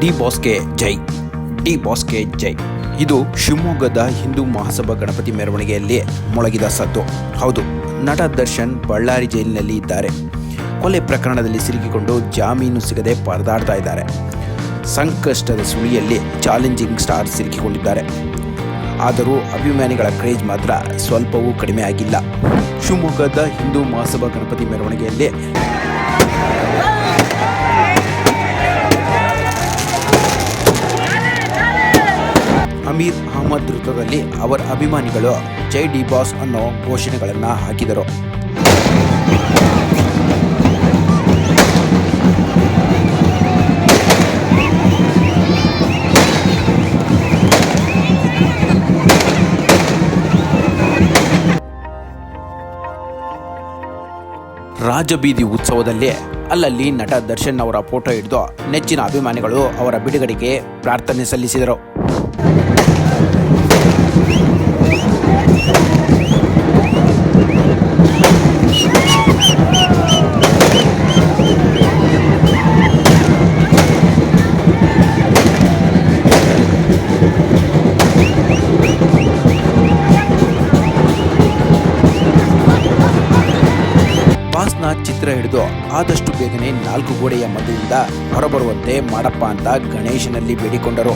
D ಬಾಸ್ಕೆ ಜೈ. D ಬಾಸ್ಕೆ ಜೈ. ಇದು ಶಿವಮೊಗ್ಗದ ಹಿಂದೂ ಮಹಾಸಭಾ ಗಣಪತಿ ಮೆರವಣಿಗೆಯಲ್ಲಿ ಮೊಳಗಿದ ಸದ್ದು. ಹೌದು, ನಟ ದರ್ಶನ್ ಬಳ್ಳಾರಿ ಜೈಲಿನಲ್ಲಿ ಇದ್ದಾರೆ. ಕೊಲೆ ಪ್ರಕರಣದಲ್ಲಿ ಸಿಲುಕಿಕೊಂಡು ಜಾಮೀನು ಸಿಗದೆ ಪರದಾಡ್ತಾ ಇದ್ದಾರೆ. ಸಂಕಷ್ಟದ ಸುಳಿಯಲ್ಲಿ ಚಾಲೆಂಜಿಂಗ್ ಸ್ಟಾರ್ ಸಿಲುಕಿಕೊಂಡಿದ್ದಾರೆ. ಆದರೂ ಅಭಿಮಾನಿಗಳ ಕ್ರೇಜ್ ಮಾತ್ರ ಸ್ವಲ್ಪವೂ ಕಡಿಮೆ ಆಗಿಲ್ಲ. ಶಿವಮೊಗ್ಗದ ಹಿಂದೂ ಮಹಾಸಭಾ ಗಣಪತಿ ಮೆರವಣಿಗೆಯಲ್ಲಿ ಅಮೀರ್ ಅಹಮದ್ ವೃತ್ತದಲ್ಲಿ ಅವರ ಅಭಿಮಾನಿಗಳು ಜೈ ಡಿ ಬಾಸ್ ಅನ್ನೋ ಘೋಷಣೆಗಳನ್ನು ಹಾಕಿದರು. ರಾಜಬೀದಿ ಉತ್ಸವದಲ್ಲಿ ಅಲ್ಲಲ್ಲಿ ನಟ ದರ್ಶನ್ ಅವರ ಫೋಟೋ ಹಿಡಿದು ನೆಚ್ಚಿನ ಅಭಿಮಾನಿಗಳು ಅವರ ಬಿಡುಗಡೆಗೆ ಪ್ರಾರ್ಥನೆ ಸಲ್ಲಿಸಿದರು. ಬಾಸ್ನ ಚಿತ್ರ ಹಿಡಿದು ಆದಷ್ಟು ಬೇಗನೆ ನಾಲ್ಕು ಗೋಡೆಯ ಮಧ್ಯದಿಂದ ಹೊರಬರುವಂತೆ ಮಾಡಪ್ಪ ಅಂತ ಗಣೇಶನಲ್ಲಿ ಬೇಡಿಕೊಂಡರು.